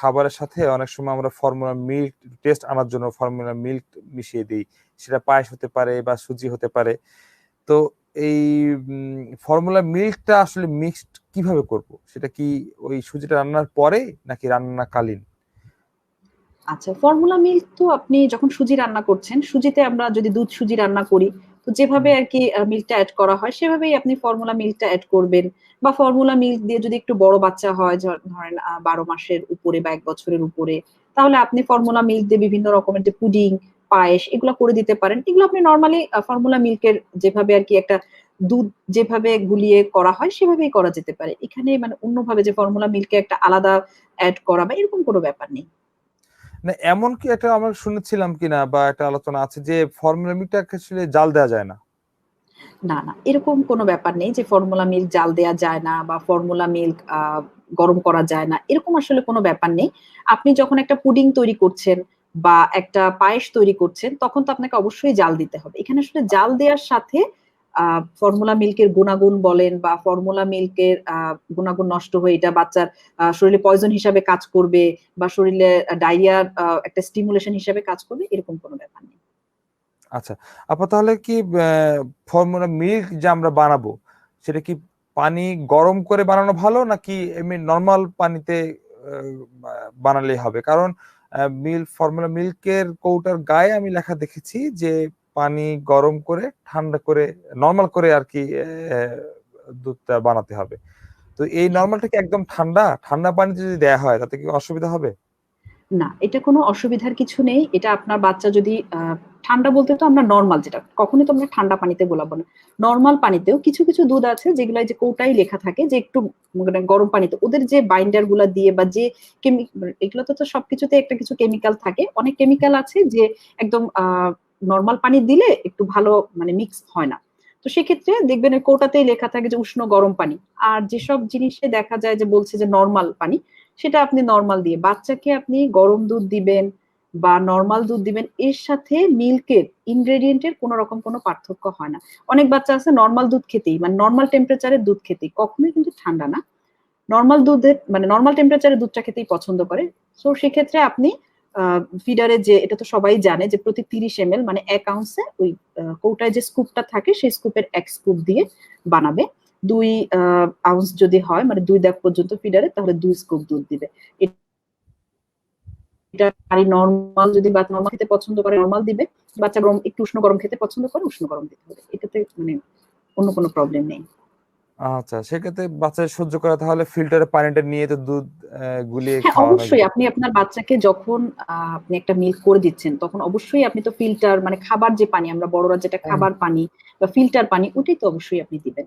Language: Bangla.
খাবারের সাথে অনেক সময় আমরা ফর্মুলা মিল্ক টেস্ট আনার জন্য ফর্মুলা মিল্ক মিশিয়ে দিই। সেটা পায়েস হতে পারে বা সুজি হতে পারে। তো এই ফর্মুলা মিল্কটা আসলে মিক্সড কীভাবে করব? সেটা কি ওই সুজিটা রান্নার পরে নাকি রান্নাকালীন? আচ্ছা ফর্মুলা মিল্ক তো আপনি যখন সুজি রান্না করছেন, সুজিতে আমরা যদি দুধ সুজি রান্না করি তো যেভাবে আর কি মিল্কটা অ্যাড করা হয় সেভাবেই আপনি ফর্মুলা মিল্কটা অ্যাড করবেন। বা ফর্মুলা মিল্ক দিয়ে যদি একটু বড় বাচ্চা হয় ধরেন বারো মাসের উপরে বা এক বছরের উপরে তাহলে আপনি ফর্মুলা মিল্ক দিয়ে বিভিন্ন রকমের যে পুডিং পায়েস এগুলো করে দিতে পারেন। এগুলো আপনি নর্মালি ফর্মুলা মিল্কের যেভাবে আর কি একটা দুধ যেভাবে গুলিয়ে করা হয় সেভাবেই করা যেতে পারে। এখানে মানে অন্যভাবে যে ফর্মুলা মিল্কে একটা আলাদা অ্যাড করা বা এরকম কোনো ব্যাপার নেই। না, এমন কি একটা আমরা শুনেছিলাম কিনা বা একটা আলোচনা আছে যে ফর্মুলা মিল্কটা আসলে জাল দেওয়া যায় না? না না, এরকম কোনো ব্যাপার নেই যে ফর্মুলা মিল্ক জাল দেওয়া যায় না বা ফর্মুলা মিল্ক গরম করা যায় না, এরকম আসলে কোনো ব্যাপার নেই। আপনি যখন একটা পুডিং তৈরি করছেন বা একটা পায়েস তৈরি করছেন, তখন তো আপনাকে অবশ্যই জাল দিতে হবে। এখানে আসলে জাল দেওয়ার সাথে ফর্মুলা মিল্কের গুণাগুণ বলেন বা ফর্মুলা মিল্কের গুণাগুণ নষ্ট হয়ে এটা বাচ্চার শরীরে পয়জন হিসাবে কাজ করবে বা শরীরে ডায়রিয়ার একটা স্টিমুলেশন হিসাবে কাজ করবে, এরকম কোনো ব্যাপার নেই। আচ্ছা আপা তাহলে কি ফর্মুলা মিল্ক যে আমরা বানাবো, সেটা কি পানি গরম করে বানানো ভালো নাকি এমনি নর্মাল পানিতে বানালেই হবে? কারণ মিল্ক ফর্মুলা মিল্কের কৌটার গায়ে আমি লেখা দেখেছি যে পানি গরম করে ঠান্ডা করে নর্মাল করে আর কি দুধটা বানাতে হবে। তো এই নর্মালটা কি একদম ঠান্ডা ঠান্ডা পানিতে যদি দেয়া হয় তাতে কি অসুবিধা হবে? না এটা কোনো অসুবিধার কিছু নেই। এটা আপনার বাচ্চা যদি ঠান্ডা বলতে তো আমরা নর্মাল যেটা কখনোই তো আমরা ঠান্ডা পানিতে গোলাবো না। নর্মাল পানিতেও কিছু কিছু দুধ আছে যেগুলো যে কৌটাই লেখা থাকে যে একটু মানে গরম পানিতে ওদের যে বাইন্ডারগুলা দিয়ে বা যে এগুলো তো সবকিছুতে একটা কিছু কেমিক্যাল থাকে। অনেক কেমিক্যাল আছে যে একদম নর্মাল পানি দিলে একটু ভালো মানে মিক্স হয় না। তো সেক্ষেত্রে দেখবেন কৌটাতেই লেখা থাকে যে উষ্ণ গরম পানি। আর যেসব জিনিসে দেখা যায় যে বলছে যে নর্মাল পানি, সেটা আপনি নর্মাল দিয়ে, বাচ্চাকে আপনি গরম দুধ দিবেন বা নর্মাল দুধ দিবেন, এর সাথে মিল্কের ইনগ্রেডিয়েন্টের কোনো রকম কোনো পার্থক্য হয় না। অনেক বাচ্চা আছে নর্মাল দুধ খেতেই মানে নর্মাল টেম্পারেচারের দুধ খেতেই, কখনোই কিন্তু ঠান্ডা না। নর্মাল দুধের মানে নর্মাল টেম্পারেচারের দুধটা খেতেই পছন্দ করে। সো সেক্ষেত্রে আপনি ফিডারে যে, এটা তো সবাই জানে যে প্রতি তিরিশ এম মানে এক আউন্সে ওই কৌটায় যে স্কুপটা থাকে সেই স্কুপের এক স্কুপ দিয়ে বানাবে। দুই আউন্স যদি হয় মানে দুই দাগ পর্যন্ত ফিডারে তাহলে দুই স্কুপ দুধ দিবে। এটা নর্মাল যদি বাচ্চা নর্মাল খেতে পছন্দ করে নর্মাল দিবে। বাচ্চা গরম, একটু উষ্ণ গরম খেতে পছন্দ করে, উষ্ণ গরম দিতে হবে। এটাতে মানে অন্য কোনো প্রবলেম নেই। আচ্ছা সেক্ষেত্রে বাচ্চা সহ্য করা তাহলে ফিল্টারে পানিটা নিয়ে তো দুধ গুলিয়ে হ্যাঁ অবশ্যই। আপনি আপনার বাচ্চাকে যখন আপনি একটা মিল্ক করে দিচ্ছেন তখন অবশ্যই আপনি তো ফিল্টার মানে খাবার যে পানি আমরা বড়রা যেটা খাবার পানি বা ফিল্টার পানি ওটাই তো অবশ্যই আপনি দিবেন।